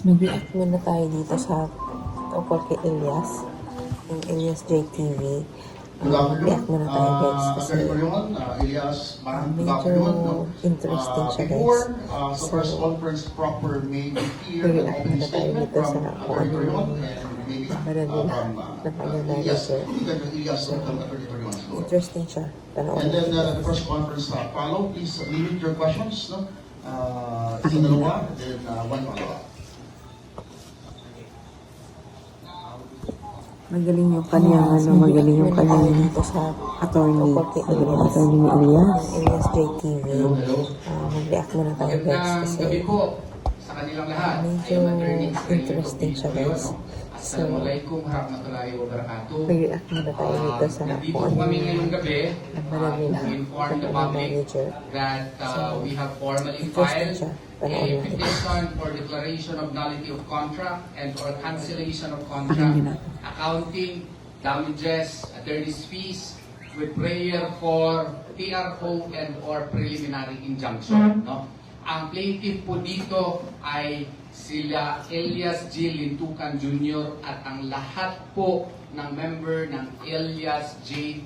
Mas mag-react muna tayo dito sa tungkol kay Elias. Yung Elias JTV. Afternoon. muna tayo guys Uh, kasi uh, medyo interesting Uh, siya, guys. Uh, sa So, Mag-react muna tayo dito sa kung ano yung uh, nila from na uh, kanyang Elias. manager. You can Elias, uh, from Attorney Leon. Interesting siya. Panoorin And then uh, the press conference uh, follow, please limit your questions, no? Uh, isa dalawa, then uh, one follow-up. Magaling yung kanyang ano, magaling yung kanyang dito sa attorney. Magaling attorney ni Elias. Elias JTV. Hello. Ah, mag-react muna tayo guys kasi sa kanilang lahat. medyo interesting siya, guys. Assalamualaikum warahmatullahi wabarakatuh. mag-react muna tayo Ah, dito sa nandito kung po ano kami yung ngayong gabi uh, nila to inform the public manager. that uh, So, we have formally interesting filed siya. A petition for declaration of nullity of contract and for cancellation of contract, accounting, damages, attorney's fees, with prayer for TRO and or preliminary injunction. No? Ang plaintiff po dito ay sila Elias G. Lintukan Jr. at ang lahat po ng member ng Elias J.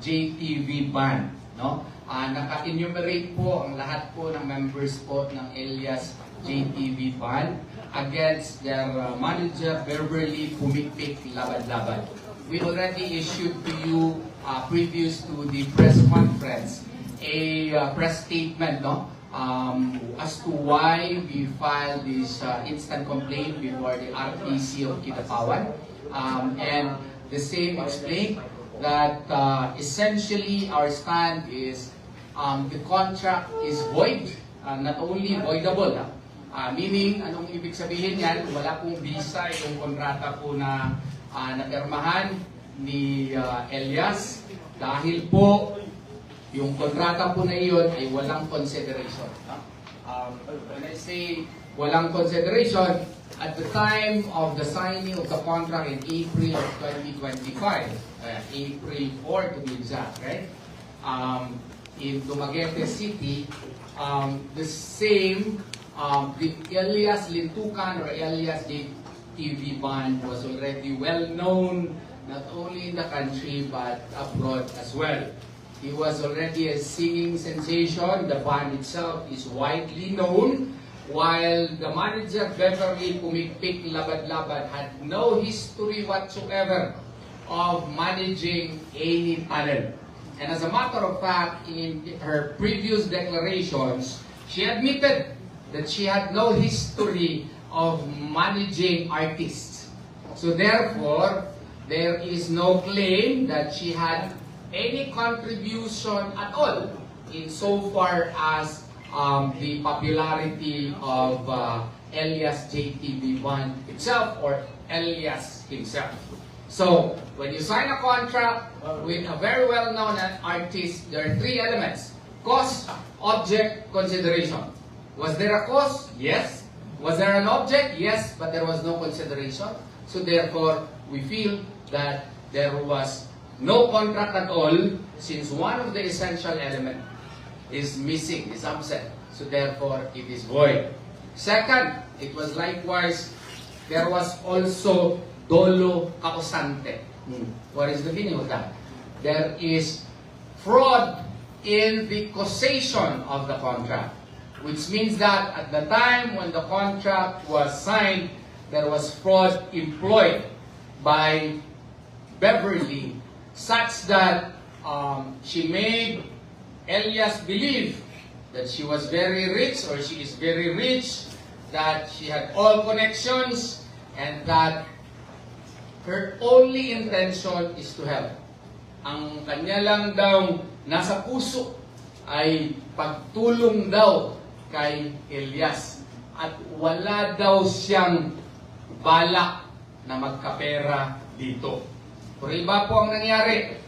JTV Band. No? Ah, naka-enumerate po ang lahat po ng members po ng Elias JTV Band against their uh, manager Beverly Pumikpik Labad-Labad. We already issued to you uh, previous to the press conference a uh, press statement no um, as to why we filed this uh, instant complaint before the RPC of Kitapawan um, and the same explained that uh, essentially our stand is um, the contract is void, uh, not only voidable, ah. Ah, meaning, anong ibig sabihin yan, wala pong visa itong kontrata po na uh, napirmahan ni uh, Elias dahil po yung kontrata po na iyon ay walang consideration. ah. Um, when I say walang consideration, at the time of the signing of the contract in April of 2025, uh, April 4 to be exact, right? Um, in Dumaguete City, um, the same, um, the Elias Lintukan or Elias TV band was already well known not only in the country but abroad as well. He was already a singing sensation. The band itself is widely known. While the manager Beverly Pumikpik Labad-Labad had no history whatsoever of managing any talent. And as a matter of fact, in her previous declarations, she admitted that she had no history of managing artists. So therefore, there is no claim that she had any contribution at all in so far as um, the popularity of uh, Elias JTB1 itself or Elias himself. So, when you sign a contract with a very well-known artist, there are three elements. Cost, object, consideration. Was there a cost? Yes. Was there an object? Yes, but there was no consideration. So therefore, we feel that there was no contract at all since one of the essential element is missing, is absent. So therefore, it is void. Second, it was likewise, there was also dolo causante. What is the meaning of that? There is fraud in the causation of the contract, which means that at the time when the contract was signed, there was fraud employed by Beverly such that um, she made Elias believe that she was very rich or she is very rich, that she had all connections, and that her only intention is to help. Ang kanya lang daw nasa puso ay pagtulong daw kay Elias. At wala daw siyang balak na magkapera dito. Pero iba po ang nangyari.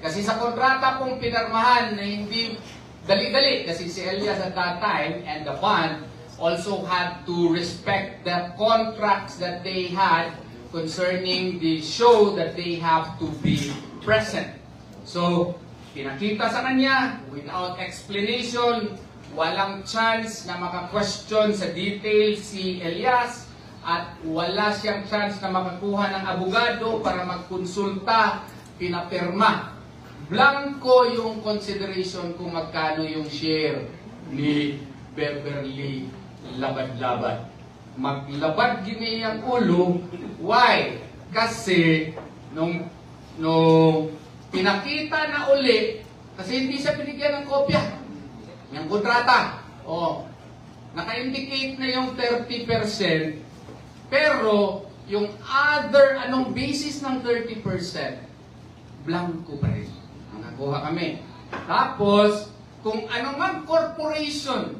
Kasi sa kontrata pong pinarmahan na hindi dali-dali, kasi si Elias at that time and the band also had to respect the contracts that they had concerning the show that they have to be present. So, pinakita sa kanya, without explanation, walang chance na maka-question sa details si Elias, at wala siyang chance na makakuha ng abogado para magkonsulta, pinapirma. Blanco yung consideration kung magkano yung share ni Beverly Labad-Labad. Maglabad gini ang ulo. Why? Kasi nung, nung pinakita na uli, kasi hindi siya binigyan ng kopya ng kontrata. O, naka-indicate na yung 30%, pero yung other, anong basis ng 30%, blanco pa rin. Nakakuha kami. Tapos, kung ano man corporation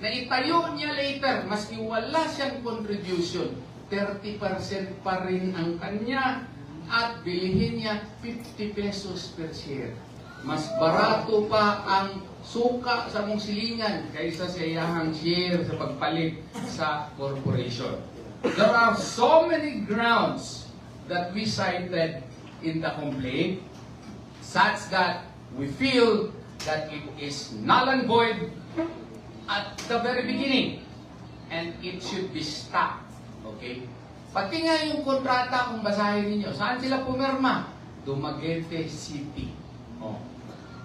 na itayo niya later, maski wala siyang contribution, 30% pa rin ang kanya at bilihin niya 50 pesos per share. Mas barato pa ang suka sa mong silingan kaysa sa iyahang share sa pagpalit sa corporation. There are so many grounds that we cited in the complaint such that we feel that it is null and void at the very beginning and it should be stopped. Okay? Pati nga yung kontrata, kung basahin ninyo, saan sila pumirma? Dumaguete City. Oh.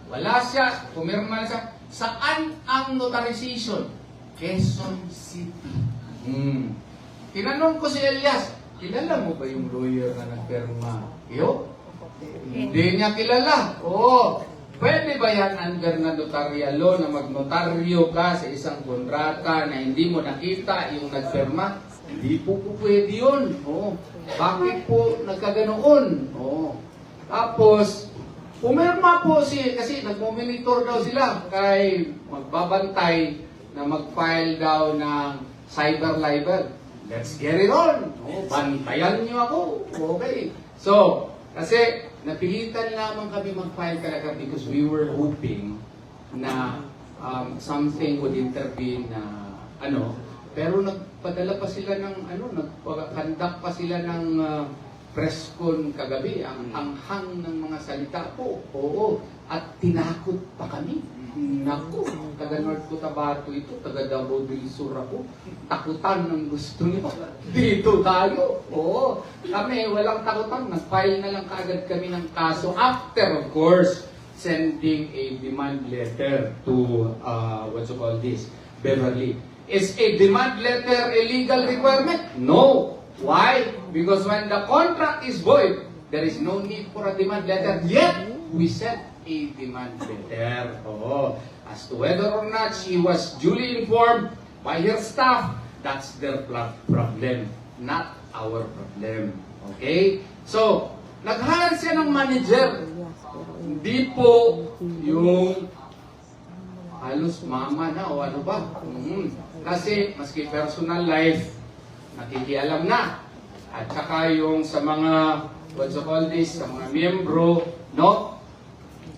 Wala siya, pumirma siya. Saan ang notarization? Quezon City. Hmm. Tinanong ko si Elias, kilala mo ba yung lawyer na nagpirma? Yo? Hindi niya kilala. Oo. Pwede ba yan under na notarial law na magnotaryo ka sa isang kontrata na hindi mo nakita yung nagpirma? Hindi po po pwede yun. Oo. Bakit po nagkaganoon? Oo. Tapos, pumirma po si, kasi nagmomonitor daw sila kay magbabantay na mag-file daw ng cyber libel. Let's get it on. Oh, bantayan niyo ako. Okay. So, kasi napilitan lamang kami mag-file talaga because we were hoping na um, something would intervene na ano. Pero nagpadala pa sila ng ano, nagpa-conduct pa sila ng uh, press con kagabi. Ang anghang ng mga salita po. Oo. At tinakot pa kami. Naku, taga North Cotabato ito, taga Davao del Sur ako. Takutan ng gusto niyo. Dito tayo. Oo. Kami, walang takutan. Nag-file na lang kaagad kami ng kaso. After, of course, sending a demand letter to, uh, what you call this, Beverly. Is a demand letter a legal requirement? No. Why? Because when the contract is void, there is no need for a demand letter. Yet, we sent a demand letter. Oo. As to whether or not she was duly informed by her staff, that's their problem, not our problem. Okay? So, nag-hire siya ng manager. Hindi po yung halos mama na o ano ba. Mhm. Kasi maski personal life, nakikialam na. At saka yung sa mga, what you call this, sa mga miyembro, no?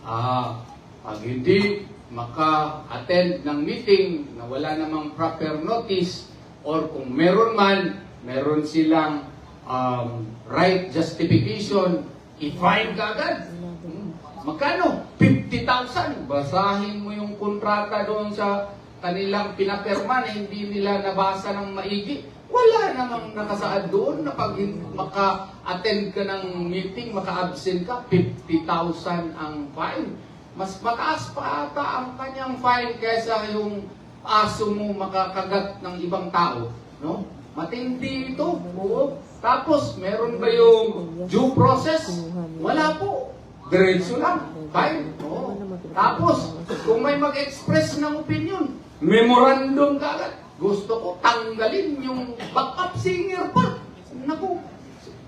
Ah, pag hindi maka-attend ng meeting na wala namang proper notice or kung meron man, meron silang um, right justification, i-fine ka agad. Hmm. Magkano? 50,000. Basahin mo yung kontrata doon sa kanilang pinapirma na hindi nila nabasa ng maigi. Wala namang nakasaad doon na pag maka-attend ka ng meeting, maka-absent ka, 50,000 ang fine. Mas mataas pa ata ang kanyang fine kaysa yung aso mo makakagat ng ibang tao. No? Matindi ito. Oo. Tapos, meron ba yung due process? Wala po. Diretso lang. Fine. Oo. Tapos, kung may mag-express ng opinion, memorandum ka agad. Gusto ko tanggalin yung backup singer pa. Naku,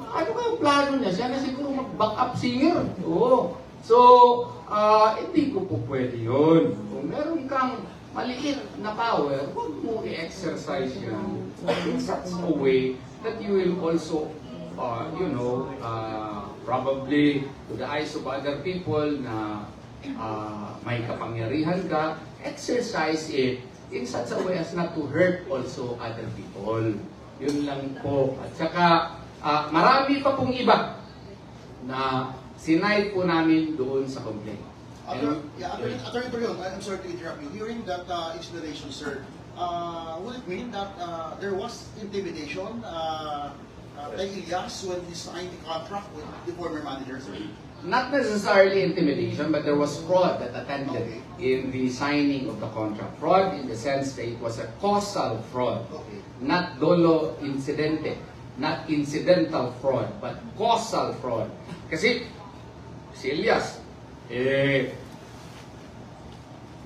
ano ba yung plano niya? Siya na siguro mag-backup singer. Oo. So, ah, hindi ko po pwede yun. Kung meron kang maliit na power, huwag mo i-exercise yan in such a way that you will also, uh, you know, uh, probably to the eyes of other people na uh, may kapangyarihan ka, exercise it in such a way as not to hurt also other people. Yun lang po. At saka, ah, marami pa pong iba na sinay po namin doon sa complaint. Attorney, yeah, Attorney Torion, I'm sorry to interrupt you. During that uh, explanation, sir, uh, would it mean that uh, there was intimidation uh, uh, kay Elias when he signed the contract with the former manager, sir? Not necessarily intimidation, but there was fraud that attended in the signing of the contract. Fraud in the sense that it was a causal fraud, Okay. not dolo incidente, not incidental fraud, but causal fraud. Kasi si Elias, eh,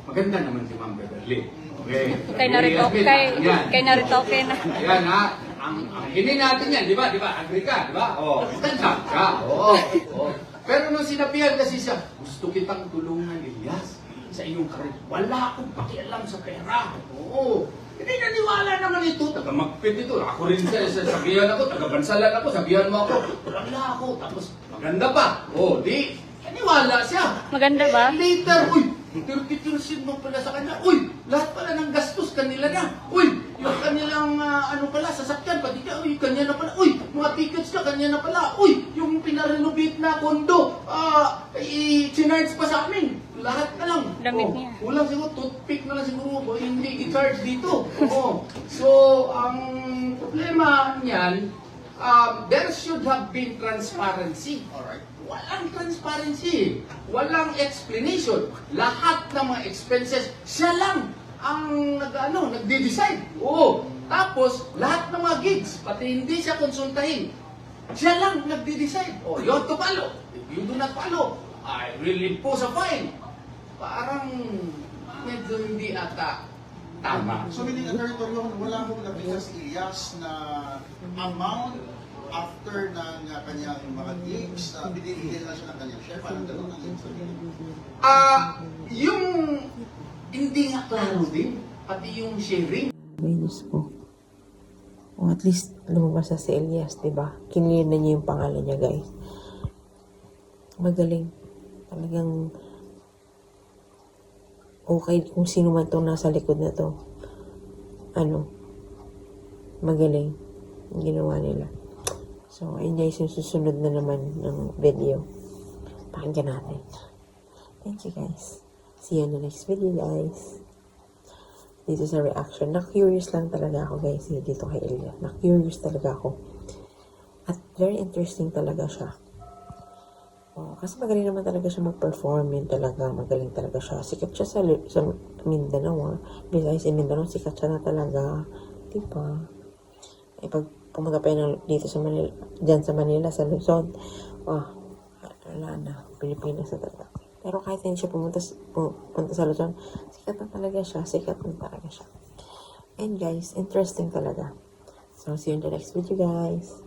maganda naman si Ma'am Beverly. Okay. Kay narito, kay, kay narito, kay na. Yan ha, ang, ang hini natin yan, di ba? Di ba? Agree ka, di ba? Oh, Tanda ka. Oo. Oo. Pero nung sinabihan kasi siya, gusto kitang tulungan, Elias, sa iyong karir. Wala akong pakialam sa pera. Oo. Hindi naniwala naman ito. Taga magpit ito. Ako rin sa- sabihan ako, taga bansalan ako, sabihan mo ako. Wala ako. Tapos maganda pa. Oo, di. Naniwala siya. Maganda ba? Later, uy, 30% mo pala sa kanya. Uy, lahat pala ng gastos kanila na. Uy, yung kanilang ah, ano pala, sasakyan, pati ka, uy, kanya na pala. Uy, mga tickets ka, kanya na pala. Uy, yung pinarenovate na kondo, ah, i-charge pa sa amin. Lahat na lang. Damit Oh, niya. Kulang siguro, toothpick na lang siguro o hindi i-charge dito. Oo. So, ang problema niyan, um, there should have been transparency. Alright. Walang transparency. Walang explanation. Lahat ng mga expenses, siya lang ang nag, ano, nagde-decide. Oo. Tapos, lahat ng mga gigs, pati hindi siya konsultahin, siya lang nagde-decide. Oh, you to follow. If you do not follow, I will impose a fine. Parang medyo hindi ata tama. So meaning, Attorney Torion, wala mong nakita si Elias na amount after ng uh, kanyang mga gigs, uh, binibigyan na siya ng kanyang share, parang gano'n ang. Ah, yung hindi nga klaro din, pati yung sharing, Diyos ko. O at least lumabas na si Elias, di ba? Kinlear na niya yung pangalan niya, guys. Magaling. Talagang okay kung sino man itong nasa likod na to. Ano? Magaling. Yung ginawa nila. So, ayun guys, yung susunod na naman ng video. Pakinggan natin. Thank you guys. See you in the next video guys dito sa reaction. Na-curious lang talaga ako guys dito kay Elia. Na-curious talaga ako. At very interesting talaga siya. Oh, kasi magaling naman talaga siya mag-perform yun talaga. Magaling talaga siya. Sikat siya sa, sa Mindanao ah. Besides in Mindanao, sikat siya na talaga. Diba? Eh, pag pumunta pa yun dito sa Manila, dyan sa Manila, sa Luzon, oh, wala na. Pilipinas na talaga. Pero kahit hindi siya pumunta, pumunta sa Luzon, sikat na talaga siya. Sikat na talaga siya. And guys, interesting talaga. So, see you in the next video, guys.